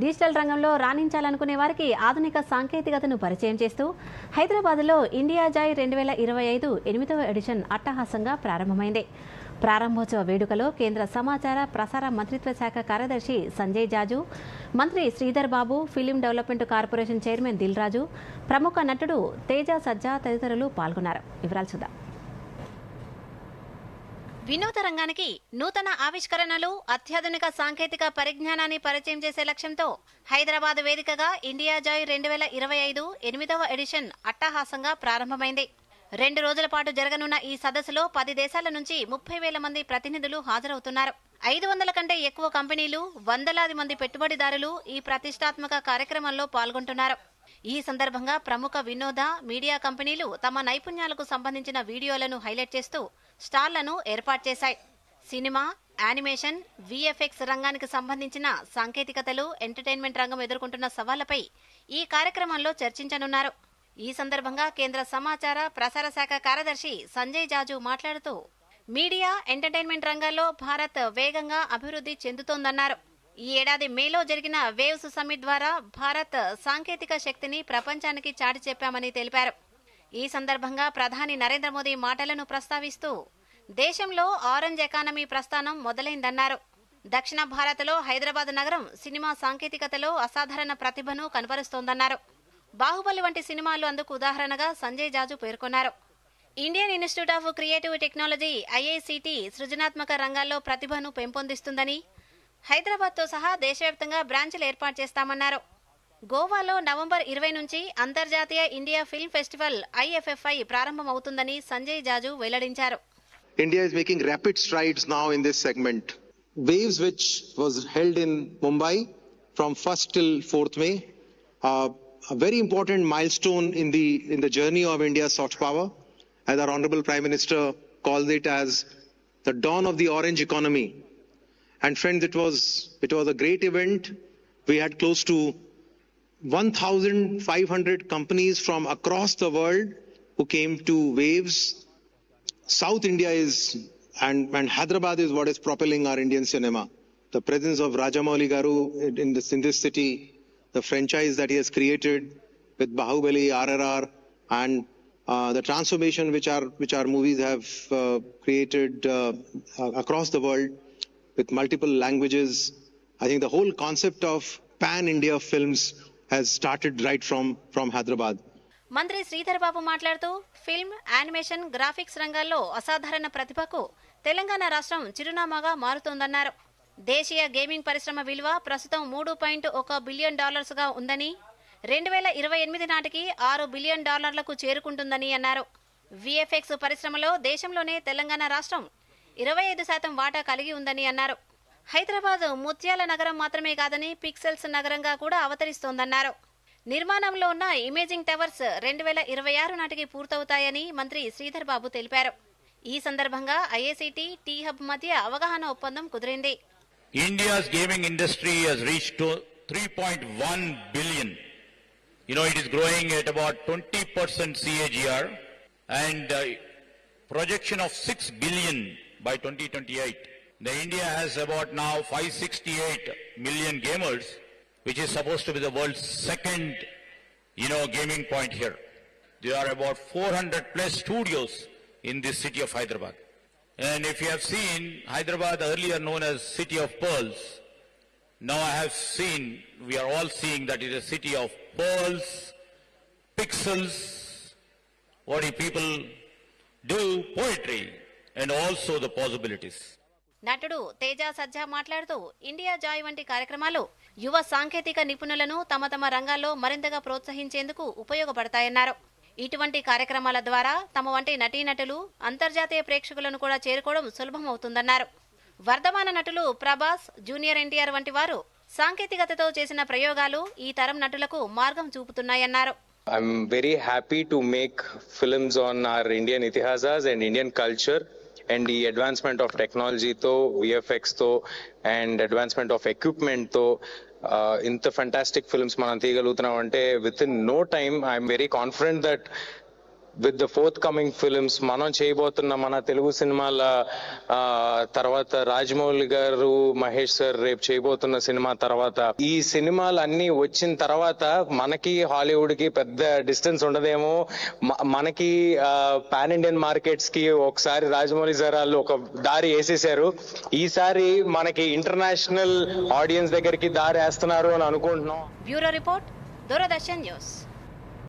Digital రంగంలో రాణించాలనుకునే వారికి ఆధునిక సాంకేతికతను పరిచయం చేస్తూ హైదరాబాద్లో ఇండియా జాయ్ రెండు వేల ఇరవై ఐదు ఎనిమిదవ ఎడిషన్ అట్టహాసంగా ప్రారంభమైంది. ప్రారంభోత్సవ వేడుకలో కేంద్ర సమాచార ప్రసార మంత్రిత్వ శాఖ కార్యదర్శి సంజయ్ జాజు మంత్రి Sridhar Babu film development corporation chairman Dil Raju ప్రముఖ నటుడు తేజ సజ్జా తదితరులు పాల్గొన్నారు. వివరాలు చూద్దాం. వినూత రంగానికి నూతన ఆవిష్కరణలు అత్యాధునిక సాంకేతిక పరిజ్ఞానాన్ని పరిచయం చేసే లక్ష్యంతో హైదరాబాద్ వేదికగా ఇండియా జాయ్ రెండు వేల ఇరవై ఐదు ఎనిమిదవ ఎడిషన్ అట్టహాసంగా ప్రారంభమైంది. రెండు రోజుల పాటు జరగనున్న ఈ సదస్సులో పది దేశాల నుంచి ముప్పై వేల మంది ప్రతినిధులు హాజరవుతున్నారు. ఐదు వందల కంటే ఎక్కువ కంపెనీలు వందలాది మంది పెట్టుబడిదారులు ఈ ప్రతిష్టాత్మక కార్యక్రమంలో పాల్గొంటున్నారు. ఈ సందర్భంగా ప్రముఖ వినోద మీడియా కంపెనీలు తమ నైపుణ్యాలకు సంబంధించిన వీడియోలను హైలైట్ చేస్తూ స్టాళ్ళను ఏర్పాటు చేశాయి. సినిమా యానిమేషన్ విఎఫ్ఎక్స్ రంగానికి సంబంధించిన సాంకేతికతలు ఎంటర్టైన్మెంట్ రంగం ఎదుర్కొంటున్న సవాళ్ళపై ఈ కార్యక్రమంలో చర్చించనున్నారు. ఈ సందర్భంగా కేంద్ర సమాచార ప్రసార శాఖ కార్యదర్శి సంజయ్ జాజు మాట్లాడుతూ మీడియా ఎంటర్టైన్మెంట్ రంగాల్లో భారత్ వేగంగా అభివృద్ధి చెందుతోందన్నారు. ఈ ఏడాది మేలో జరిగిన వేవ్స్ సమ్మిట్ ద్వారా భారత్ సాంకేతిక శక్తిని ప్రపంచానికి చాటి చెప్పామని తెలిపారు. ఈ సందర్భంగా ప్రధాని నరేంద్ర మోదీ మాటలను ప్రస్తావిస్తూ దేశంలో ఆరెంజ్ ఎకానమీ ప్రస్థానం మొదలైందన్నారు. దక్షిణ భారత్లో హైదరాబాద్ నగరం సినిమా సాంకేతికతలో అసాధారణ ప్రతిభను కనపరుస్తోందన్నారు బాహుబలి వంటి సినిమాలు అందుకు ఉదాహరణగా సంజయ్ జాజు పేర్కొన్నారు. Indian institute of creative technology IICT సృజనాత్మక రంగాల్లో ప్రతిభను పెంపొందిస్తుందని హైదరాబాద్తో సహా దేశవ్యాప్తంగా బ్రాంచ్లు ఏర్పాటు చేస్తామన్నారు గోవాలో నవంబర్ ఇరవై నుంచి అంతర్జాతీయ ఇండియా ఫిల్మ్ ఫెస్టివల్ ఐఎఫ్ఎఫ్ఐ ప్రారంభమవుతుందని సంజయ్ జాజు వెల్లడించారు India is making rapid strides now in this segment waves which was held in Mumbai from first till fourth May a very important milestone in the in the journey of India's soft power, as our honourable Prime Minister calls it as the dawn of the orange economy. And friends, it was it was a great event. We had close to 1,500 companies from across the world who came to Waves South India is, and, and Hyderabad is what is propelling our Indian cinema. The presence of Rajamouli Garu in- this, in this city, the franchise that he has created with Bahubali, RRR, and uh, the transformation which our, which our movies have uh, created uh, uh, across the world with multiple languages. I think the whole concept of pan-India films has started right from, from Hyderabad. మంత్రి శ్రీధర్ బాబు మాట్లాడుతూ film animation graphics రంగాల్లో అసాధారణ ప్రతిభకు తెలంగాణ రాష్ట్రం చిరునామాగా మారుతోందన్నారు దేశీయ gaming పరిశ్రమ విలువ ప్రస్తుతం మూడు పాయింట్ ఒక బిలియన్ డాలర్స్గా ఉందని రెండు వేల ఇరవై ఎనిమిది నాటికి ఆరు బిలియన్ డాలర్లకు చేరుకుంటుందని అన్నారు విఎఫ్ఎక్స్ పరిశ్రమలో దేశంలోనే తెలంగాణ రాష్ట్రం ఇరవై ఐదు శాతం వాటా కలిగి ఉందని అన్నారు. హైదరాబాద్ ముత్యాల నగరం మాత్రమే కాదని పిక్సెల్స్ నగరంగా కూడా అవతరిస్తోందన్నారు. నిర్మాణంలో ఉన్న ఇమేజింగ్ టవర్స్ రెండు వేల ఇరవై ఆరు నాటికి పూర్తవుతాయని మంత్రి శ్రీధర్ బాబు తెలిపారు. ఈ సందర్భంగా ఐఏసీటీ టీ హబ్ మధ్య అవగాహన ఒప్పందం కుదిరింది. India's gaming industry reach reached three 3.1 one billion know, it is growing at about 20% CAGR and uh, projection of 6 billion by 2028. The India has about now 568 million gamers, which is supposed to be the world's second, you know, gaming point here. There are about 400 plus studios in this city of Hyderabad. And if you have seen Hyderabad earlier known as City of Pearls, now I have seen, we are all seeing that it is a city of pearls, pixels, what do people do, poetry, and also the possibilities. నటుడు తేజ సజ్జా మాట్లాడుతూ India Joy వంటి కార్యక్రమాలు యువ సాంకేతిక నిపుణులను తమ తమ రంగాల్లో మరింతగా ప్రోత్సహించేందుకు ఉపయోగపడతాయన్నారు. ఇటువంటి కార్యక్రమాల ద్వారా తమ వంటి నటీనటులు అంతర్జాతీయ ప్రేక్షకులను కూడా చేరుకోవడం సులభమవుతుందన్నారు. వర్ధమాన నటులు ప్రభాస్ జూనియర్ ఎన్టీఆర్ వంటి వారు సాంకేతికతతో చేసిన ప్రయోగాలు ఈ తరం నటులకు మార్గం చూపుతున్నాయన్నారు. I'm very happy to make films on our Indian itihasas and Indian culture. And ఈ అడ్వాన్స్మెంట్ ఆఫ్ టెక్నాలజీతో విఎఫ్ఎక్స్తో అండ్ అడ్వాన్స్మెంట్ ఆఫ్ ఎక్విప్మెంట్తో ఇంత ఫంటాస్టిక్ ఫిల్మ్స్ మనం తీయగలుగుతున్నాం అంటే with in no time I'm very confident that with the forthcoming films మనం చేయబోతున్న మన తెలుగు సినిమాల తర్వాత రాజమౌళి గారు మహేష్ సార్ రేపు చేయబోతున్న సినిమా తర్వాత ఈ సినిమాలు అన్ని వచ్చిన తర్వాత మనకి హాలీవుడ్కి పెద్ద డిస్టెన్స్ ఉండదేమో. మనకి పాన్ ఇండియన్ మార్కెట్స్కి ఒకసారి రాజమౌళి సార్ వాళ్ళు ఒక దారి వేసేసారు ఈసారి మనకి ఇంటర్నేషనల్ ఆడియన్స్ దగ్గరికి దారి వేస్తున్నారు అని అనుకుంటున్నాం. Bureau report Doordarshan news.